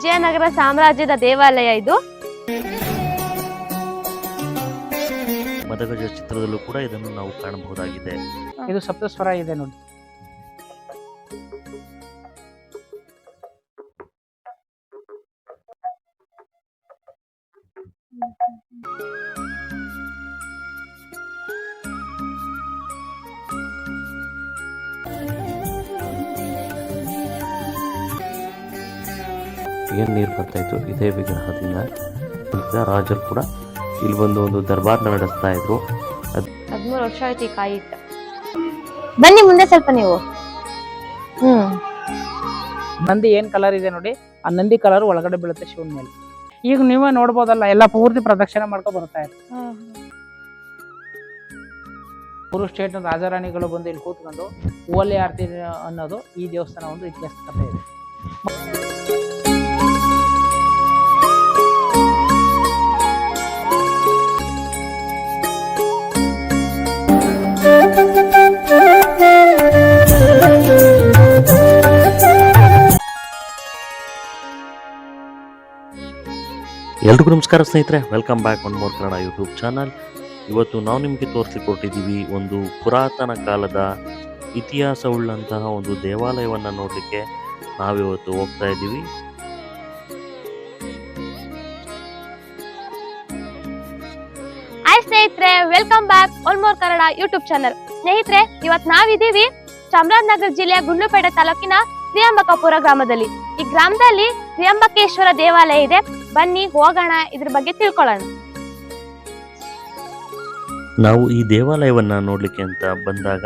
ವಿಜಯನಗರ ಸಾಮ್ರಾಜ್ಯದ ದೇವಾಲಯ ಇದು. ಮದಗಜ ಚಿತ್ರದಲ್ಲೂ ಕೂಡ ಇದನ್ನು ನಾವು ಕಾಣಬಹುದಾಗಿದೆ. ಇದು ಸಪ್ತಸ್ವರ ಇದೆ ನೋಡಿ. ಏನು ನೀರು ಬರ್ತಾ ಇತ್ತು? ಇದೇ ವಿಗ್ರಹದಿಂದ. ಈಗ ರಾಜರು ಕೂಡ ಇಲ್ಲಿ ಬಂದು ಒಂದು ದರ್ಬಾರ್ನ ನಡೆಸ್ತಾ ಇದ್ರು. ಹದಿಮೂರು ವರ್ಷ ಆಯ್ತು ಈ ಕಾಯಿ ಇಟ್ಟ. ಬನ್ನಿ ಮುಂದೆ ಸ್ವಲ್ಪ ನೀವು. ಹ್ಮ್. ನಂದಿ ಏನ್ ಕಲರ್ ಇದೆ ನೋಡಿ? ಆ ನಂದಿ ಕಲರ್ ಒಳಗಡೆ ಬೀಳುತ್ತೆ ಶಿವನ ಮೇಲೆ. ಈಗ ನೀವೇ ನೋಡ್ಬೋದಲ್ಲ ಎಲ್ಲ ಪೂರ್ತಿ ಪ್ರದಕ್ಷಿಣೆ ಮಾಡ್ಕೊ ಬರ್ತಾ ಇದೆ ಮೂರು ಸ್ಟೇಟ್ ರಾಜಾರಾಣಿಗಳು ಬಂದು ಇಲ್ಲಿ ಕೂತ್ಕೊಂಡು ಓಲೆ ಆರ್ತಿ ಅನ್ನೋದು ಈ ದೇವಸ್ಥಾನ ಒಂದು ಇತಿಹಾಸ ಕಥೆ ಇದೆ. ಎಲ್ರಿಗೂ ನಮಸ್ಕಾರ ಸ್ನೇಹಿತರೆ welcome back one more Kannada YouTube channel ಇವತ್ತು ನಾವು ನಿಮಗೆ ತೋರಿಸಿಕೊಟ್ಟಿದ್ದೀವಿ ಒಂದು ಪುರಾತನ ಕಾಲದ ಇತಿಹಾಸವುಳ್ಳಂತಹ ಒಂದು ದೇವಾಲಯವನ್ನು ನೋಡಲಿಕ್ಕೆ ನಾವಿವತ್ತು ಹೋಗ್ತಾ ಇದ್ದೀವಿ. ಸ್ನೇಹಿತರೆ welcome back more Kannada YouTube channel ಸ್ನೇಹಿತರೆ ಇವತ್ತು ನಾವಿದ್ದೀವಿ ಚಾಮರಾಜನಗರ ಜಿಲ್ಲೆಯ ಗುಂಡುಪೇಟೆ ತಾಲೂಕಿನ ಶ್ರೀಯಂಬಕಾಪುರ ಗ್ರಾಮದಲ್ಲಿ. ಈ ಗ್ರಾಮದಲ್ಲಿ ಶ್ರೀಯಂಬಕೇಶ್ವರ ದೇವಾಲಯ ಇದೆ. ಬನ್ನಿ, ಹೋಗೋಣ, ಇದ್ರ ಬಗ್ಗೆ ತಿಳ್ಕೊಳ್ಳೋಣ. ನಾವು ಈ ದೇವಾಲಯವನ್ನು ನೋಡಲಿಕ್ಕೆ ಅಂತ ಬಂದಾಗ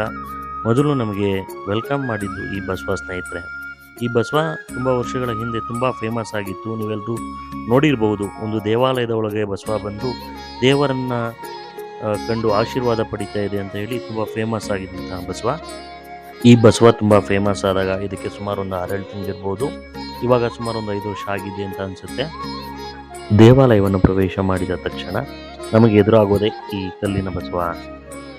ಮೊದಲು ನಮಗೆ ವೆಲ್ಕಮ್ ಮಾಡಿದ್ದು ಈ ಬಸವ ಸ್ನೇಹಿತರೆ. ಈ ಬಸವ ತುಂಬ ವರ್ಷಗಳ ಹಿಂದೆ ತುಂಬ ಫೇಮಸ್ ಆಗಿತ್ತು. ನೀವೆಲ್ಲರೂ ನೋಡಿರ್ಬೋದು, ಒಂದು ದೇವಾಲಯದ ಒಳಗೆ ಬಸವ ಬಂದು ದೇವರನ್ನ ಕಂಡು ಆಶೀರ್ವಾದ ಪಡಿತಾ ಇದೆ ಅಂತ ಹೇಳಿ ತುಂಬ ಫೇಮಸ್ ಆಗಿದ್ದಂತಹ ಬಸವ. ಈ ಬಸವ ತುಂಬ ಫೇಮಸ್ ಆದಾಗ ಇದಕ್ಕೆ ಸುಮಾರು ಒಂದು ಆರೇಳು ತಿಂಗಳಿರ್ಬೋದು ಇವಾಗ ಸುಮಾರು ಒಂದು ಐದು ವರ್ಷ ಆಗಿದೆ ಅಂತ ಅನಿಸುತ್ತೆ. ದೇವಾಲಯವನ್ನು ಪ್ರವೇಶ ಮಾಡಿದ ತಕ್ಷಣ ನಮಗೆ ಎದುರಾಗೋದೇ ಈ ಕಲ್ಲಿನ ಬಸವ.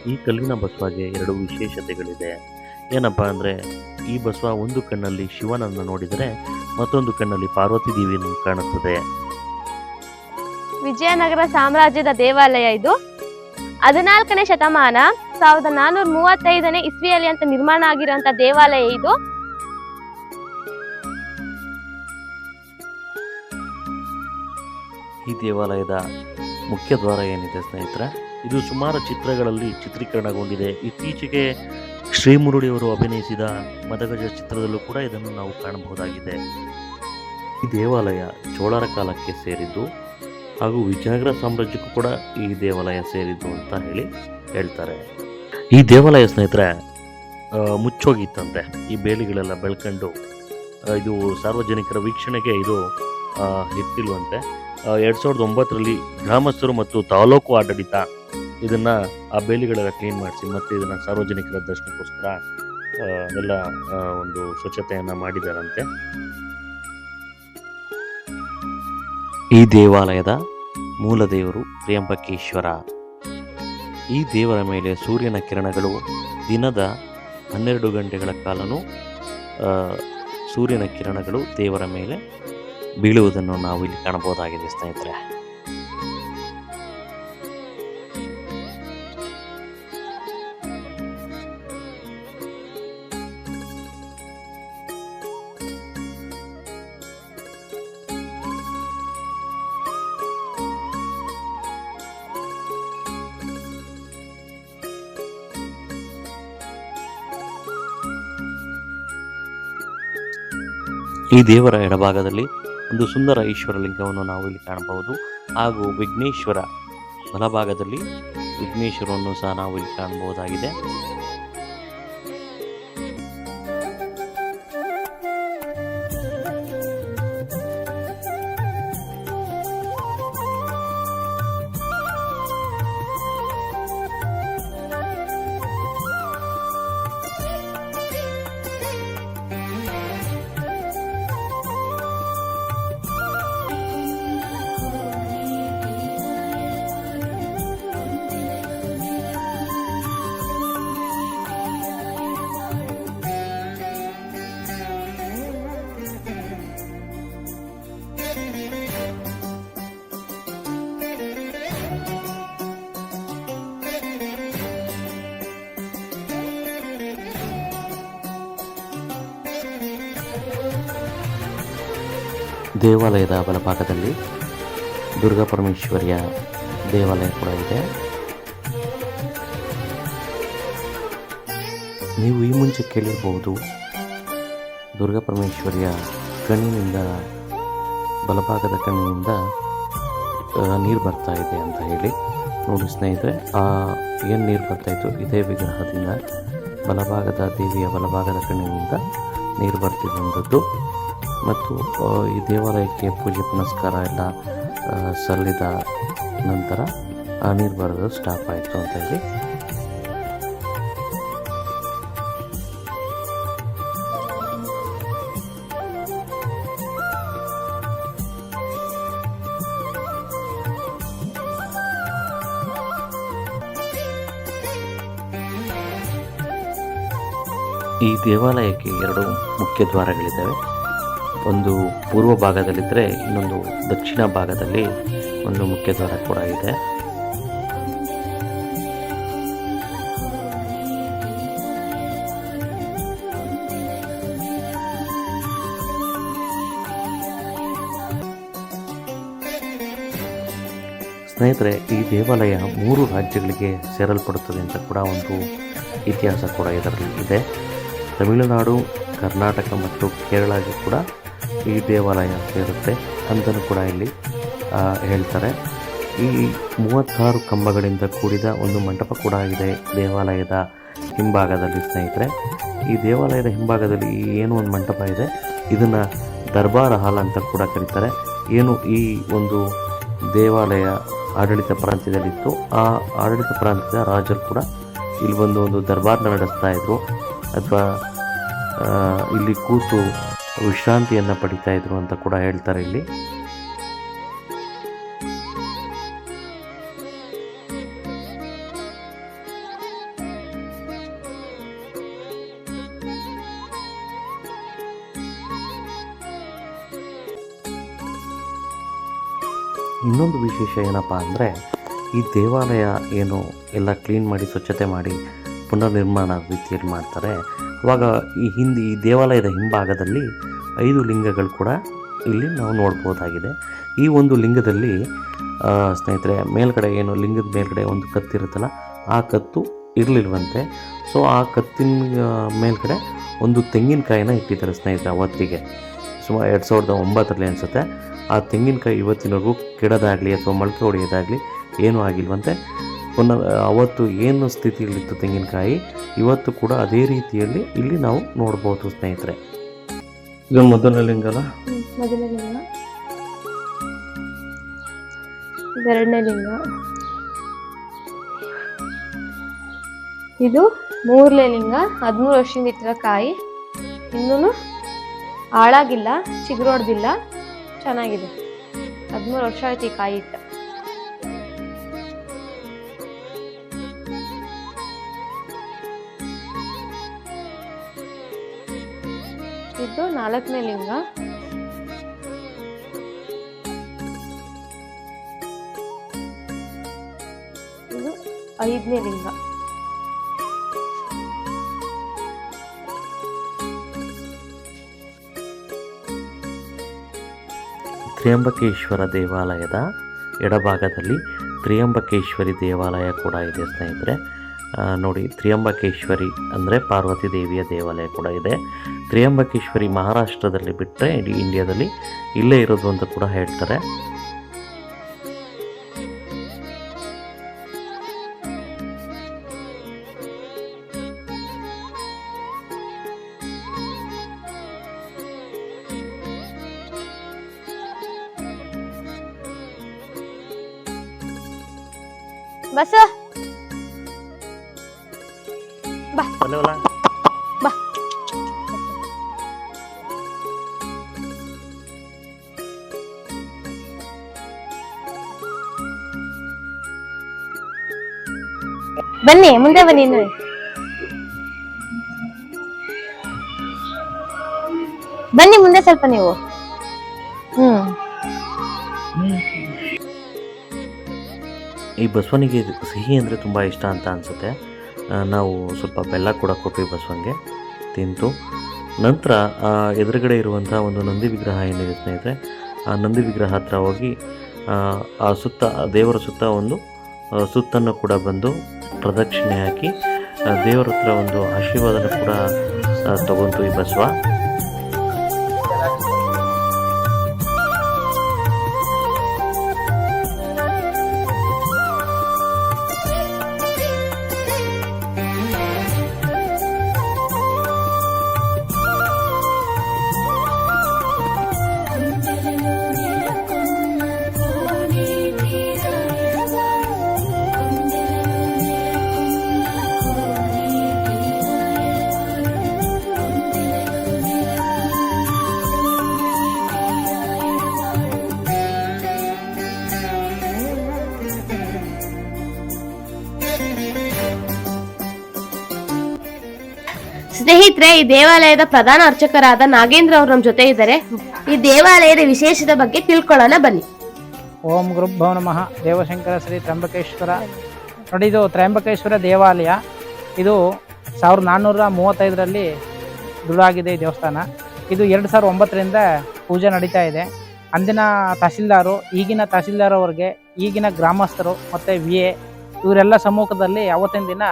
ಈ ಕಲ್ಲಿನ ಬಸವಗೆ ಎರಡು ವಿಶೇಷತೆಗಳಿದೆ. ಏನಪ್ಪ ಅಂದರೆ, ಈ ಬಸವ ಒಂದು ಕಣ್ಣಲ್ಲಿ ಶಿವನನ್ನು ನೋಡಿದರೆ ಮತ್ತೊಂದು ಕಣ್ಣಲ್ಲಿ ಪಾರ್ವತಿ ದೇವಿಯನ್ನು ಕಾಣುತ್ತದೆ. ವಿಜಯನಗರ ಸಾಮ್ರಾಜ್ಯದ ದೇವಾಲಯ ಇದು. ಹದಿನಾಲ್ಕನೇ ಶತಮಾನ, ಸಾವಿರದ ನಾನೂರ ಮೂವತ್ತೈದನೇ ಇಸ್ವಿಯಲ್ಲಿ ಅಂತ ನಿರ್ಮಾಣ ಆಗಿರುವಂತ ದೇವಾಲಯ ಇದು. ಈ ದೇವಾಲಯದ ಮುಖ್ಯ ದ್ವಾರ ಏನಿದೆ ಸ್ನೇಹಿತರೆ? ಇದು ಸುಮಾರು ಚಿತ್ರಗಳಲ್ಲಿ ಚಿತ್ರೀಕರಣಗೊಂಡಿದೆ. ಇತ್ತೀಚೆಗೆ ಶ್ರೀಮುರುಡಿಯವರು ಅಭಿನಯಿಸಿದ ಮದಗಜ ಚಿತ್ರದಲ್ಲೂ ಕೂಡ ಇದನ್ನು ನಾವು ಕಾಣಬಹುದಾಗಿದೆ. ಈ ದೇವಾಲಯ ಚೋಳರ ಕಾಲಕ್ಕೆ ಸೇರಿದ್ದು ಹಾಗೂ ವಿಜಯನಗರ ಸಾಮ್ರಾಜ್ಯಕ್ಕೂ ಕೂಡ ಈ ದೇವಾಲಯ ಸೇರಿದ್ದು ಅಂತ ಹೇಳಿ ಹೇಳ್ತಾರೆ. ಈ ದೇವಾಲಯ ಸ್ನೇಹಿತರೆ ಮುಚ್ಚೋಗಿತ್ತಂತೆ. ಈ ಬೇಲಿಗಳೆಲ್ಲ ಬೆಳ್ಕೊಂಡು ಇದು ಸಾರ್ವಜನಿಕರ ವೀಕ್ಷಣೆಗೆ ಇದು ಇರ್ತಿಲ್ವಂತೆ ಎರಡು ಸಾವಿರದ ಒಂಬತ್ತರಲ್ಲಿ ಗ್ರಾಮಸ್ಥರು ಮತ್ತು ತಾಲೂಕು ಆಡಳಿತ ಇದನ್ನ ಆ ಬೇಲಿಗಳೆಲ್ಲ ಕ್ಲೀನ್ ಮಾಡಿಸಿ ಮತ್ತೆ ಇದನ್ನ ಸಾರ್ವಜನಿಕರ ದರ್ಶನಕ್ಕೋಸ್ಕರ ಎಲ್ಲ ಒಂದು ಸ್ವಚ್ಛತೆಯನ್ನ ಮಾಡಿದಾರಂತೆ. ಈ ದೇವಾಲಯದ ಮೂಲ ದೇವರು ತ್ರಿಯಂಬಕೇಶ್ವರ. ಈ ದೇವರ ಮೇಲೆ ಸೂರ್ಯನ ಕಿರಣಗಳು ದಿನದ ಹನ್ನೆರಡು ಗಂಟೆಗಳ ಕಾಲನೂ ಸೂರ್ಯನ ಕಿರಣಗಳು ದೇವರ ಮೇಲೆ ಬೀಳುವುದನ್ನು ನಾವು ಇಲ್ಲಿ ಕಾಣಬಹುದಾಗಿದೆ ಸ್ನೇಹಿತರೆ. ಈ ದೇವರ ಎಡಭಾಗದಲ್ಲಿ ಒಂದು ಸುಂದರ ಈಶ್ವರ ಲಿಂಗವನ್ನು ನಾವು ಇಲ್ಲಿ ಕಾಣಬಹುದು. ಹಾಗೂ ವಿಘ್ನೇಶ್ವರ ಬಲಭಾಗದಲ್ಲಿ ವಿಘ್ನೇಶ್ವರವನ್ನು ಸಹ ನಾವು ಇಲ್ಲಿ ಕಾಣಬಹುದಾಗಿದೆ. ದೇವಾಲಯದ ಬಲಭಾಗದಲ್ಲಿ ದುರ್ಗಾ ಪರಮೇಶ್ವರಿಯ ದೇವಾಲಯ ಕೂಡ ಇದೆ. ನೀವು ಈ ಮುಂಚೆ ಕೇಳಿರಬಹುದು ದುರ್ಗಾ ಪರಮೇಶ್ವರಿಯ ಕಣ್ಣಿನಿಂದ, ಬಲಭಾಗದ ಕಣ್ಣಿನಿಂದ ನೀರು ಬರ್ತಾ ಇದೆ ಅಂತ ಹೇಳಿ. ನೋಡಿ ಸ್ನೇಹಿತರೆ, ಆ, ಏನು ನೀರು ಬರ್ತಾ ಇತ್ತು? ಇದೇ ವಿಗ್ರಹದಿಂದ ಬಲಭಾಗದ ದೇವಿಯ ಬಲಭಾಗದ ಕಣ್ಣಿನಿಂದ ನೀರು ಬರ್ತಿರುವಂಥದ್ದು. ಮತ್ತು ಈ ದೇವಾಲಯಕ್ಕೆ ಪೂಜೆ ಪುನಸ್ಕಾರ ಎಲ್ಲ ಸಲ್ಲಿದ ನಂತರ ನೀರು ಬರೋದು ಸ್ಟಾಪ್ ಆಯಿತು ಅಂತ ಹೇಳಿ. ಈ ದೇವಾಲಯಕ್ಕೆ ಎರಡು ಮುಖ್ಯ ದ್ವಾರಗಳಿದ್ದಾವೆ. ಒಂದು ಪೂರ್ವ ಭಾಗದಲ್ಲಿದ್ದರೆ ಇನ್ನೊಂದು ದಕ್ಷಿಣ ಭಾಗದಲ್ಲಿ ಒಂದು ಮುಖ್ಯ ದ್ವಾರ ಕೂಡ ಇದೆ. ಸ್ನೇಹಿತರೆ, ಈ ದೇವಾಲಯ ಮೂರು ರಾಜ್ಯಗಳಿಗೆ ಸೇರಲ್ಪಡುತ್ತದೆ ಅಂತ ಕೂಡ ಒಂದು ಇತಿಹಾಸ ಕೂಡ ಇದರಲ್ಲಿ ಇದೆ. ತಮಿಳುನಾಡು, ಕರ್ನಾಟಕ ಮತ್ತು ಕೇರಳಗೆ ಕೂಡ ಈ ದೇವಾಲಯ ಸೇರುತ್ತೆ ಅಂತಲೂ ಕೂಡ ಇಲ್ಲಿ ಹೇಳ್ತಾರೆ. ಈ ಮೂವತ್ತಾರು ಕಂಬಗಳಿಂದ ಕೂಡಿದ ಒಂದು ಮಂಟಪ ಕೂಡ ಇದೆ ದೇವಾಲಯದ ಹಿಂಭಾಗದಲ್ಲಿ ಸ್ನೇಹಿತರೆ. ಈ ದೇವಾಲಯದ ಹಿಂಭಾಗದಲ್ಲಿ ಏನು ಒಂದು ಮಂಟಪ ಇದೆ, ಇದನ್ನು ದರ್ಬಾರ ಹಾಲ್ ಅಂತ ಕೂಡ ಕರೀತಾರೆ. ಏನು ಈ ಒಂದು ದೇವಾಲಯ ಆಡಳಿತ ಪ್ರಾಂತ್ಯದಲ್ಲಿತ್ತು, ಆ ಆಡಳಿತ ಪ್ರಾಂತ್ಯದ ರಾಜರು ಕೂಡ ಇಲ್ಲಿ ಬಂದು ಒಂದು ದರ್ಬಾರ್ನ ನಡೆಸ್ತಾ ಇದ್ರು. ಅಥವಾ ಇಲ್ಲಿ ಕೂತು ವಿಶ್ರಾಂತಿಯನ್ನು ಪಡಿತಾ ಇದ್ರು ಅಂತ ಕೂಡ ಹೇಳ್ತಾರೆ ಇಲ್ಲಿ. ಇನ್ನೊಂದು ವಿಶೇಷ ಏನಪ್ಪ ಅಂದರೆ, ಈ ದೇವಾಲಯ ಏನು ಎಲ್ಲ ಕ್ಲೀನ್ ಮಾಡಿ ಸ್ವಚ್ಛತೆ ಮಾಡಿ ಪುನರ್ನಿರ್ಮಾಣ ರೀತಿಯಲ್ಲಿ ಮಾಡ್ತಾರೆ. ಅವಾಗ ಈ ಹಿಂದೆ, ಈ ದೇವಾಲಯದ ಹಿಂಭಾಗದಲ್ಲಿ ಐದು ಲಿಂಗಗಳು ಕೂಡ ಇಲ್ಲಿ ನಾವು ನೋಡ್ಬೋದಾಗಿದೆ. ಈ ಒಂದು ಲಿಂಗದಲ್ಲಿ ಸ್ನೇಹಿತರೆ, ಮೇಲ್ಗಡೆ ಏನು ಲಿಂಗದ ಮೇಲ್ಗಡೆ ಒಂದು ಕತ್ತಿರುತ್ತಲ್ಲ ಆ ಕತ್ತು ಇರಲಿಲ್ವಂತೆ. ಸೊ, ಆ ಕತ್ತಿನ ಮೇಲ್ಗಡೆ ಒಂದು ತೆಂಗಿನಕಾಯಿನ ಇಟ್ಟಿದ್ದಾರೆ ಸ್ನೇಹಿತರೆ ಅವತ್ತಿಗೆ. ಸುಮಾರು ಎರಡು ಸಾವಿರದ ಒಂಬತ್ತರಲ್ಲಿ ಅನಿಸುತ್ತೆ. ಆ ತೆಂಗಿನಕಾಯಿ ಇವತ್ತಿನವರೆಗೂ ಕೆಡದಾಗಲಿ ಅಥವಾ ಮೊಳಕೆ ಹೊಡೆಯೋದಾಗಲಿ ಏನೂ ಆಗಿಲ್ವಂತೆ. ಪುನಃ ಅವತ್ತು ಏನು ಸ್ಥಿತಿಯಲ್ಲಿತ್ತು ತೆಂಗಿನಕಾಯಿ? ಇವತ್ತು ಕೂಡ ಅದೇ ರೀತಿಯಲ್ಲಿ ಇಲ್ಲಿ ನಾವು ನೋಡ್ಬೋದು ಸ್ನೇಹಿತರೆ. ಇದು ಮೊದಲನೇ ಲಿಂಗ ಅಲ್ಲ ಮೊದಲನೇ ಲಿಂಗ. ಎರಡನೇ ಲಿಂಗ. ಇದು ಮೂರನೇ ಲಿಂಗ, ಹದಿಮೂರು ವರ್ಷದಿಂದ ಇಟ್ಟಿರೋ ಕಾಯಿ. ಇನ್ನೂ ಹಾಳಾಗಿಲ್ಲ, ಚಿಗುರೊಡ್ದಿಲ್ಲ, ಚೆನ್ನಾಗಿದೆ. ಹದಿಮೂರು ವರ್ಷ ಆಯ್ತು ಈ ಕಾಯಿ ಇಟ್ಟು. ನಾಲ್ಕನೇ ಲಿಂಗ ಇದು ಐದನೇ ಲಿಂಗ ತ್ರಿಯಂಬಕೇಶ್ವರ ದೇವಾಲಯದ ಎಡಭಾಗದಲ್ಲಿ ತ್ರಿಯಂಬಕೇಶ್ವರಿ ದೇವಾಲಯ ಕೂಡ ಇದೆ ಸ್ನೇಹಿತರೆ. ನೋಡಿ, ತ್ರಿಯಂಬಕೇಶ್ವರಿ ಅಂದರೆ ಪಾರ್ವತಿ ದೇವಿಯ ದೇವಾಲಯ ಕೂಡ ಇದೆ. ತ್ರಿಯಂಬಕೇಶ್ವರಿ ಮಹಾರಾಷ್ಟ್ರದಲ್ಲಿ ಬಿಟ್ಟರೆ ಇಡೀ ಇಂಡಿಯಾದಲ್ಲಿ ಇಲ್ಲೇ ಇರೋದು ಅಂತ ಕೂಡ ಹೇಳ್ತಾರೆ. ಬಸ್ ಬಾ. ಬನ್ನಿ ಮುಂದೆ ಬನ್ನಿ ಇನ್ನು. ಬನ್ನಿ ಮುಂದೆ ಸ್ವಲ್ಪ ನೀವು. ಹ್ಮ್. ಈ ಬಸವನಿಗೆ ಸಿಹಿ ಅಂದ್ರೆ ತುಂಬಾ ಇಷ್ಟ ಅಂತ ಅನಿಸುತ್ತೆ. ನಾವು ಸ್ವಲ್ಪ ಬೆಲ್ಲ ಕೂಡ ಕೊಟ್ವಿ ಬಸವಂಗೆ ತಿಂತು ನಂತರ ಎದುರುಗಡೆ ಇರುವಂಥ ಒಂದು ನಂದಿ ವಿಗ್ರಹ ಏನಿದೆ ಸ್ನೇಹಿತರೆ ಆ ನಂದಿ ವಿಗ್ರಹ ಹತ್ರ ಹೋಗಿ ಆ, ಸುತ್ತ ದೇವರ ಸುತ್ತ ಒಂದು ಸುತ್ತನ್ನು ಕೂಡ ಬಂದು ಪ್ರದಕ್ಷಿಣೆ ಹಾಕಿ ದೇವರ ಹತ್ರ ಒಂದು ಆಶೀರ್ವಾದನ ಕೂಡ ತಗೊಂತು ಈ ಬಸವ. ಸ್ನೇಹಿತರೆ, ಈ ದೇವಾಲಯದ ಪ್ರಧಾನ ಅರ್ಚಕರಾದ ನಾಗೇಂದ್ರ ಅವರು ನಮ್ಮ ಜೊತೆ ಇದ್ದಾರೆ. ಈ ದೇವಾಲಯದ ವಿಶೇಷದ ಬಗ್ಗೆ ತಿಳ್ಕೊಳ್ಳೋಣ, ಬನ್ನಿ. ಓಂ ಗುರುಭವ ನಮಃ. ದೇವಶಂಕರ ಶ್ರೀ ತ್ರ್ಯಂಬಕೇಶ್ವರ ನೋಡಿ ಇದು ತ್ರ್ಯಂಬಕೇಶ್ವರ ದೇವಾಲಯ. ಇದು ಸಾವಿರದ ನಾನ್ನೂರ ಮೂವತ್ತೈದರಲ್ಲಿ ದೃಢಾಗಿದೆ ಈ ದೇವಸ್ಥಾನ. ಇದು ಎರಡು ಸಾವಿರದ ಒಂಬತ್ತರಿಂದ ಪೂಜೆ ನಡೀತಾ ಇದೆ. ಅಂದಿನ ತಹಸೀಲ್ದಾರು, ಈಗಿನ ತಹಸೀಲ್ದಾರ್ ಅವ್ರಿಗೆ, ಈಗಿನ ಗ್ರಾಮಸ್ಥರು ಮತ್ತು ವಿ ಎ ಇವರೆಲ್ಲ ಸಮ್ಮುಖದಲ್ಲಿ ಅವತ್ತಿನ ದಿನ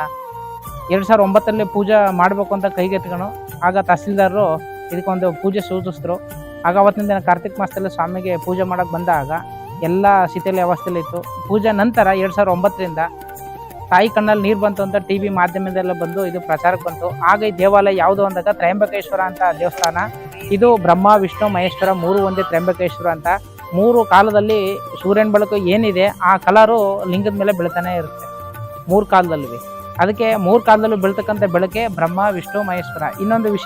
ಎರಡು ಸಾವಿರದ ಒಂಬತ್ತರಲ್ಲಿ ಪೂಜೆ ಮಾಡಬೇಕು ಅಂತ ಕೈಗೆತ್ಕೊಂಡು ಆಗ ತಹಸೀಲ್ದಾರರು ಇದಕ್ಕೊಂದು ಪೂಜೆ ಸೂಚಿಸಿದ್ರು. ಆಗ ಅವತ್ತಿನ ದಿನ ಕಾರ್ತಿಕ್ ಮಾಸದಲ್ಲಿ ಸ್ವಾಮಿಗೆ ಪೂಜೆ ಮಾಡೋಕ್ಕೆ ಬಂದಾಗ ಎಲ್ಲ ಸ್ಥಿತಿಯಲ್ಲಿ ವ್ಯವಸ್ಥೆಯಲ್ಲಿ ಪೂಜೆ ನಂತರ ಎರಡು ಸಾವಿರದ ಒಂಬತ್ತರಿಂದ ತಾಯಿ ಕಣ್ಣಲ್ಲಿ ನೀರು ಬಂತು ಅಂತ ಟಿ ವಿ ಮಾಧ್ಯಮದಲ್ಲ ಬಂದು ಇದು ಪ್ರಚಾರಕ್ಕೆ ಬಂತು. ಆಗ ಈ ದೇವಾಲಯ ಯಾವುದು ಅಂದಾಗ ತ್ರಯಂಬಕೇಶ್ವರ ಅಂತ ದೇವಸ್ಥಾನ. ಇದು ಬ್ರಹ್ಮ, ವಿಷ್ಣು, ಮಹೇಶ್ವರ ಮೂರು ಒಂದೇ ತ್ರಯಂಬಕೇಶ್ವರ ಅಂತ. ಮೂರು ಕಾಲದಲ್ಲಿ ಸೂರ್ಯನ ಬೆಳಕು ಏನಿದೆ ಆ ಕಲರು ಲಿಂಗದ ಮೇಲೆ ಬೆಳಿತಾನೆ ಇರುತ್ತೆ. ಮೂರು ಕಾಲದಲ್ಲಿ ಅದಕ್ಕೆ ಮೂರು ಕಾಲದಲ್ಲೂ ಬೆಳ್ತಕ್ಕಂಥ ಬೆಳಕೆ ಬ್ರಹ್ಮ ವಿಷ್ಣು ಮಹೇಶ್ವರ. ಇನ್ನೊಂದು ವಿಷಯ